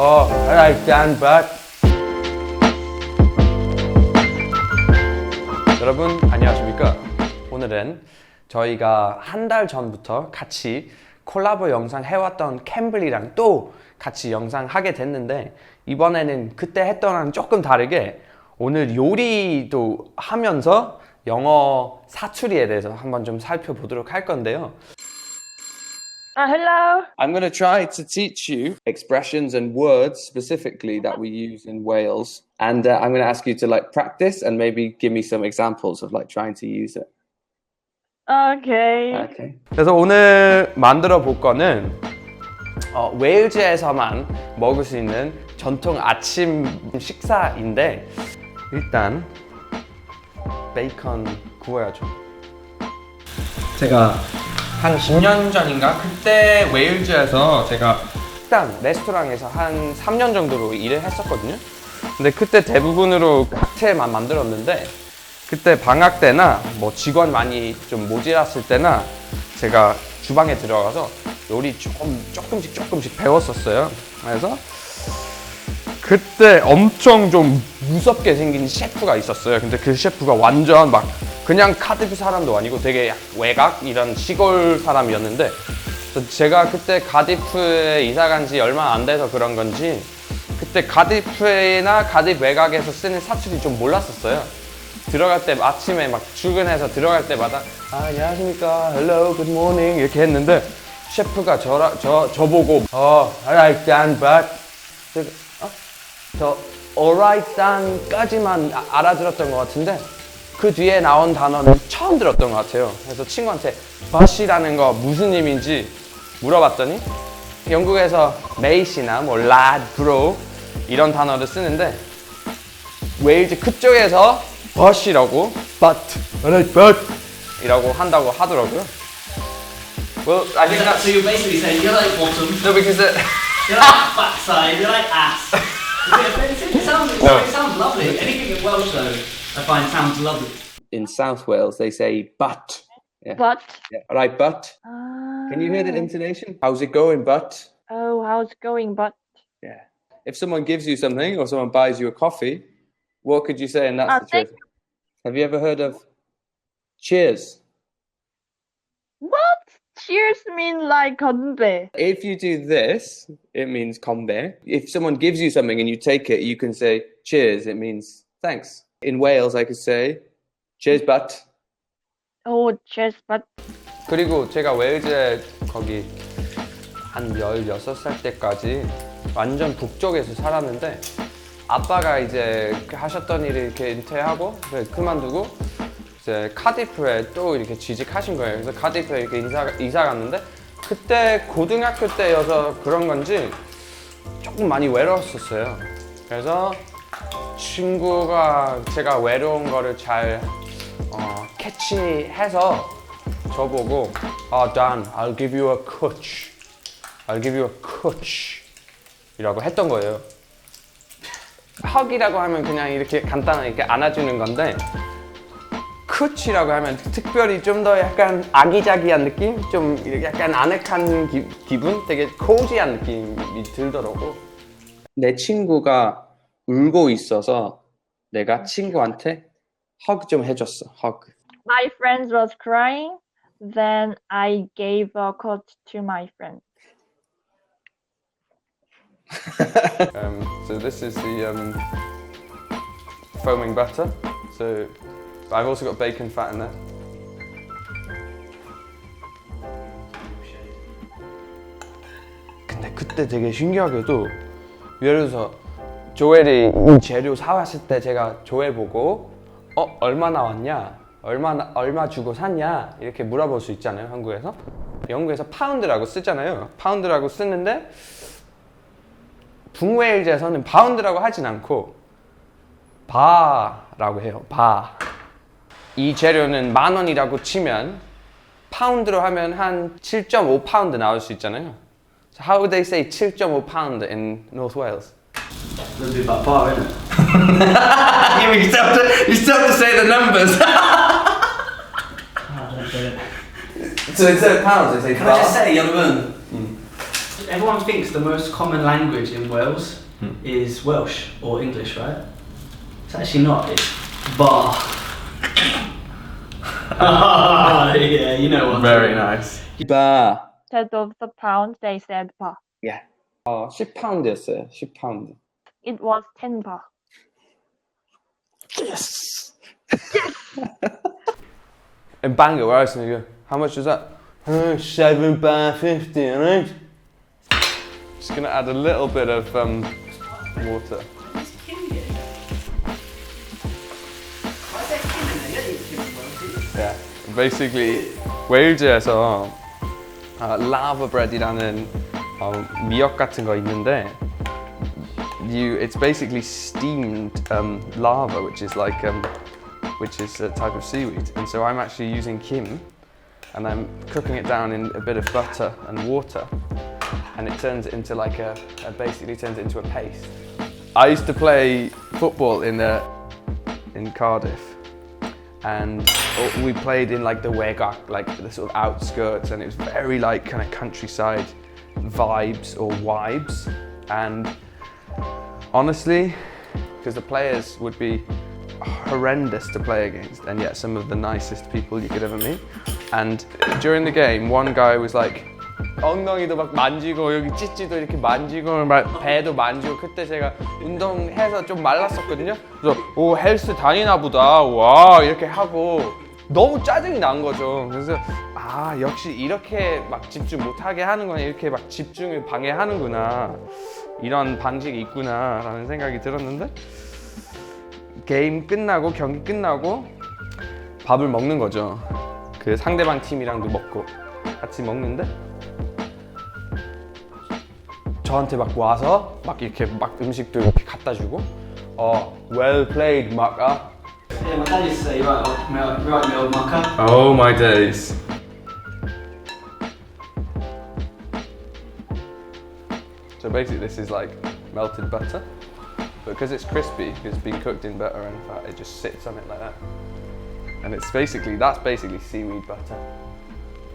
Oh, I like Dan but. 여러분 안녕하십니까? 오늘은 저희가 한 달 전부터 같이 콜라보 영상 해왔던 캠블이랑 또 같이 영상 하게 됐는데 이번에는 그때 했던 거랑 조금 다르게 오늘 요리도 하면서 영어 사투리에 대해서 한번 좀 살펴보도록 할 건데요. Uh, hello. I'm going to try to teach you expressions and words specifically that we use in Wales. And uh, I'm going to ask you to like practice and maybe give me some examples of like trying to use it. Okay. Okay. 그래서 오늘 만들어 볼 거는 어, 웨일즈에서만 먹을 수 있는 전통 아침 식사인데 일단 베이컨 구워야죠. 제가 한 10년 전인가 그때 웨일즈에서 제가 식당 레스토랑에서 한 3년 정도로 일을 했었거든요. 근데 그때 대부분으로 칵테일만 만들었는데 그때 방학 때나 뭐 직원 많이 좀 모자랐을 때나 제가 주방에 들어가서 요리 조금 조금씩 조금씩 배웠었어요. 그래서 그때 엄청 좀 무섭게 생긴 셰프가 있었어요. 근데 그 셰프가 완전 막 그냥 카디프 사람도 아니고 되게 약 외곽 이런 시골 사람이었는데 제가 그때 가디프에 이사 간 지 얼마 안 돼서 그런 건지 그때 가디프나 가디프 외곽에서 쓰는 사투리 좀 몰랐었어요. 들어갈 때 아침에 막 출근해서 들어갈 때마다 아, 안녕하십니까, hello, good morning 이렇게 했는데 셰프가 저라, 저, 저 보고 어, I like 어? 저 alright Dan까지만 아- 알아들었던 것 같은데 그 뒤에 나온 단어는 처음 들었던 것 같아요. 그래서 친구한테 but이라는 거 무슨 의미인지 물어봤더니 영국에서 mate이나 뭐 lad, bro 이런 단어를 쓰는데 웨일즈 그쪽에서 but이라고 but, alright but 이라고 한다고 하더라고요. Well, I think that's So you're basically saying you're like bottom, no because it, you're like backside, you're like ass. Is it sounds, No. it sounds lovely. Anything in Welsh though, I find sounds lovely. in South Wales they say but. Yeah. But. yeah. Right, but. Uh, Can you hear the intonation? How's it going, but? Oh, how's it going? But. Yeah. If someone gives you something or someone buys you a coffee, what could you say in that Uh, situation? Have you ever heard of cheers? Cheers mean like 건배. If you do this, it means kombe. If someone gives you something and you take it, you can say cheers. It means thanks. In Wales, I could say cheers, but. Oh, cheers, but. 그리고 제가 웨일즈에 거기 한 16살 때까지 완전 북쪽에서 살았는데 아빠가 이제 하셨던 일을 이렇게 은퇴하고 그만두고 이제 카디프에 또 이렇게 취직하신 거예요. 그래서 카디프에 이렇게 이사, 이사 갔는데 그때 고등학교 때여서 그런 건지 조금 많이 외로웠었어요. 그래서 친구가 제가 외로운 거를 잘 어, 캐치해서 저보고 아, Dan, I'll give you a coach. I'll give you a coach. 이라고 했던 거예요. 헉이라고 하면 그냥 이렇게 간단하게 이렇게 안아주는 건데 coach이라고 하면 특별히 좀 더 약간 아기자기한 느낌? 좀 이렇게 약간 아늑한 기, 기분? 되게 코지한 느낌이 들더라고. 내 친구가 울고 있어서 내가 친구한테 hug 좀 해줬어. hug. My friend was crying. Then I gave a coat to my friend. Um, so this is the um, foaming butter. So I've also got bacon fat in there. 근데 그때 되게 신기하게도 예를 들어서 조엘이 이 재료 사왔을 때 제가 조엘 보고 어 얼마 나왔냐 얼마 나- 얼마 주고 샀냐 이렇게 물어볼 수 있잖아요 한국에서 영국에서 파운드라고 쓰잖아요 파운드라고 쓰는데 북웨일즈에서는 파운드라고 하진 않고 바라고 해요. 바. 이 재료는 만 원이라고 치면 파운드로 하면 한 7.5 파운드 나올 수 있잖아요. So how would they say 7.5 pound in North Wales? Little bit about bar, isn't it? you still have to, you still have to say the numbers. So instead of pounds, they say Can I just say, young man, everyone thinks the most common language in Wales Hmm. is Welsh or English, right? It's actually not. It's bar. yeah, you know what. nice. 바. Instead of the pound, they said 바. 어, 10파운드였어요. 10파운드. It was 10 바. And bang it, where else? And you go, how much was that? Uh, Seven pound fifty, right? Just gonna add a little bit of um, water. basically 웨일즈에서 아, 라바 브레드라는 어, 미역 같은 거 있는데 you it's basically steamed um, lava which is like um, which is a type of seaweed and so I'm actually using kim and I'm cooking it down in a bit of butter and water and it turns it into like a, a basically turns it into a paste I used to play football in uh, in Cardiff and uh, we played in like the Wegak, like the sort of outskirts, and it was very like kind of countryside vibes or vibes. And honestly, because the players would be horrendous to play against, and yet some of the nicest people you could ever meet. And during the game, one guy was like. 엉덩이도 막 만지고 여기 찌찌도 이렇게 만지고 막 배도 만지고 그때 제가 운동해서 좀 말랐었거든요. 그래서 오 헬스 다니나 보다 와 이렇게 하고 너무 짜증이 난 거죠. 그래서 아 역시 이렇게 막 집중 못하게 하는 거는 이렇게 막 집중을 방해하는구나 이런 방식이 있구나라는 생각이 들었는데 게임 끝나고 경기 끝나고 밥을 먹는 거죠. 그 상대방 팀이랑도 먹고 같이 먹는데 저한테 막 와서 막 이렇게 막 음식도 이렇게 갖다 주고 어 well played 마카 Yeah, my dad used to say, right, old, right, right, me old mucker. Oh my days So basically this is like melted butter but because it's crispy it's been cooked in butter and fat it just sits on it like that and it's basically that's basically seaweed butter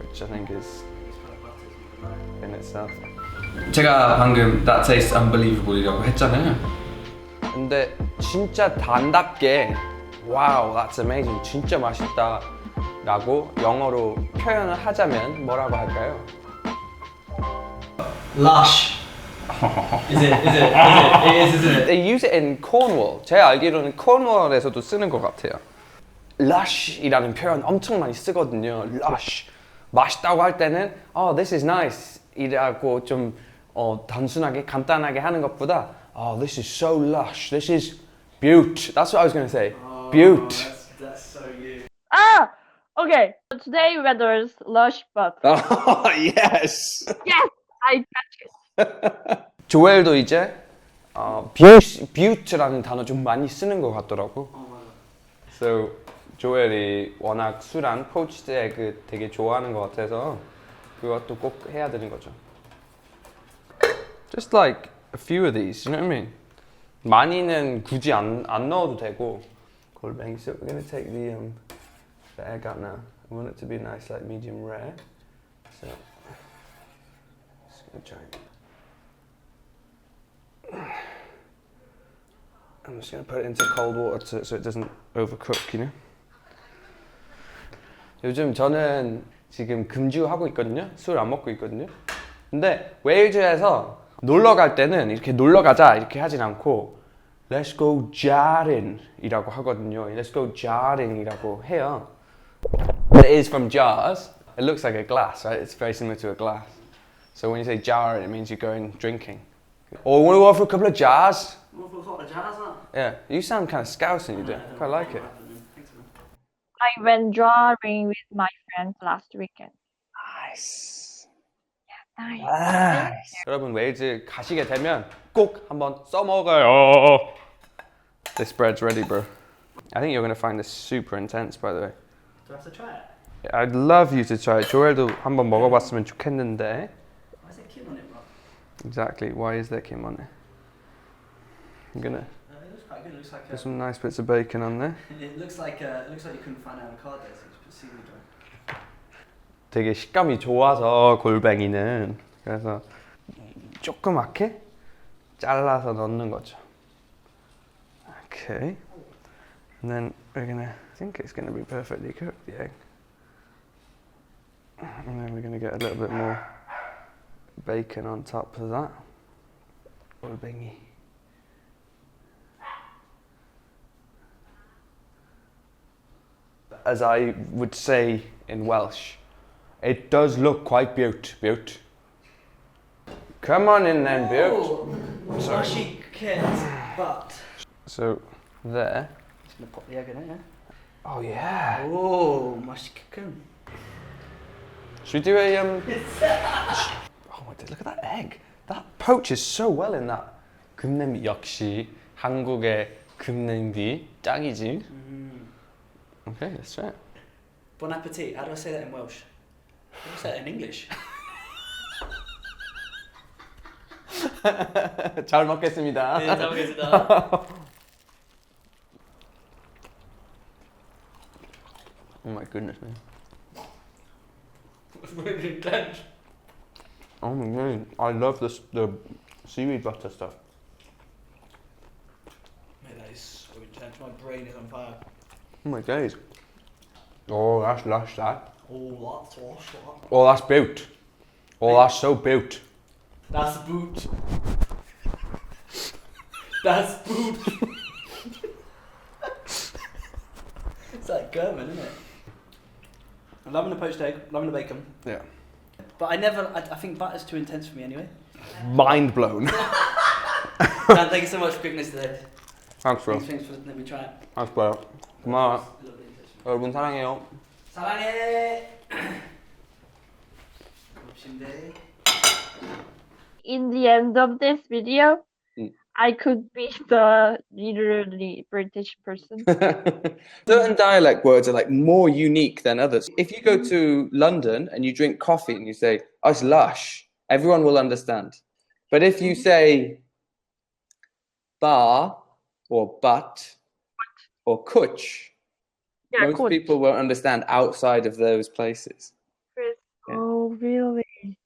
which I think is in itself 제가 방금 That Tastes Unbelievable이라고 했잖아요. 근데 진짜 단답게 와우, that's amazing, 진짜 맛있다 라고 영어로 표현을 하자면 뭐라고 할까요? Lush. is it? Is it? Is it? It is, isn't it? They use it in Cornwall. 제가 알기로는 Cornwall에서도 쓰는 것 같아요. lush이라는 표현 엄청 많이 쓰거든요. lush. 맛있다고 할 때는 oh, this is nice 이라고 좀 어, 단순하게 간단하게 하는 것보다 oh, this is so lush. This is beaut. That's what I was going to say. Beaut. That's, so you. Ah! Okay. So today weather's lush but Oh, yes. yes, I catch it. 조엘도 이제 어, beaut, beaut라는 단어 좀 많이 쓰는 것 같더라고. So 조엘이 워낙 술안 포치드 에그 되게 좋아하는 것 같아서 그것도 꼭 해야 되는 거죠. Just like a few of these, you know what I mean? 많이는 굳이 안, 안 넣어도 되고 골뱅이. So we're gonna take the um, the egg out now. I want it to be nice, like medium rare. So just gonna try. and- I'm just going to put it into cold water to, so it doesn't overcook, you know. 요즘 저는 지금 금주하고 있거든요. 술 안 먹고 있거든요. 근데 웨일즈에서 놀러 갈 때는 이렇게 놀러 가자 이렇게 하진 않고 Let's go jarring 이라고 하거든요. Let's go jarring 이라고 해요. It is from jars. It looks like a glass, right? It's very similar to a glass. So when you say jarring, it means you're going drinking. Or want to go for a couple of jars? What for a couple of jars, huh? Yeah, you sound kind of scousing, you do. Quite like it. Thanks, man. I went drawing with my friends last weekend. Nice. Nice. Nice. 여러분 웨일즈 가시게 되면 꼭 한번 써먹어요. This bread's ready, bro. I think you're gonna find this super intense, by the way. Do I have to try it? I'd love you to try it. 조엘도 한번 먹어봤으면 좋겠는데. Why is there Kim on it, bro? Exactly. Why is there Kim on it? I'm gonna Uh, it looks quite good. It looks like put a, some nice bits of bacon on there. it looks like uh, it looks like you couldn't find it on a card there, so you just put seaweed on. 되게 식감이 좋아서 골뱅이는 그래서 조그맣게 잘라서 넣는 거죠. Okay. And then we're gonna I think it's gonna be perfectly cooked, the egg. And then we're gonna get a little bit more bacon on top of that. Or bingy. As I would say in Welsh, it does look quite beaut, beaut. Come on in then, beaut. Sorry. Mushy kids, but. So there. Just gonna pop the egg in it, yeah? Oh yeah. Oh, mushy chicken. Should we do a um? oh my god! Look at that egg. That poaches so well in that. 금냄비 역시 한국의 금냄비 짱이지. Okay, let's try it. Bon appetit. How do I say that in Welsh? How do I say that in English? 잘 먹겠습니다. 네, 잘 먹겠습니다. Oh my goodness, man. It's really intense. Oh my god, I love this the seaweed butter stuff. Mate, that is so intense. My brain is on fire. Oh my days. Oh, that's lush, that. Oh, that's awesome. Oh, that's boot. Oh, that's so boot. That's boot. That's boot. it's like German, isn't it? I'm loving the poached egg, loving the bacon. Yeah. But I never, I, I think butter's too intense for me anyway. Mind blown. Dan, thank you so much for cooking this today. Thanks, bro. Thanks, thanks for letting me try it. Thanks, bro. Come on. Lovely. In the end of this video, mm. I could be the literally British person. Certain dialect words are like more unique than others. If you go to London and you drink coffee and you say, oh, it's lush, everyone will understand. But if you mm-hmm. say bar or but or kutch, yeah, most cool. people won't understand outside of those places. Oh, really?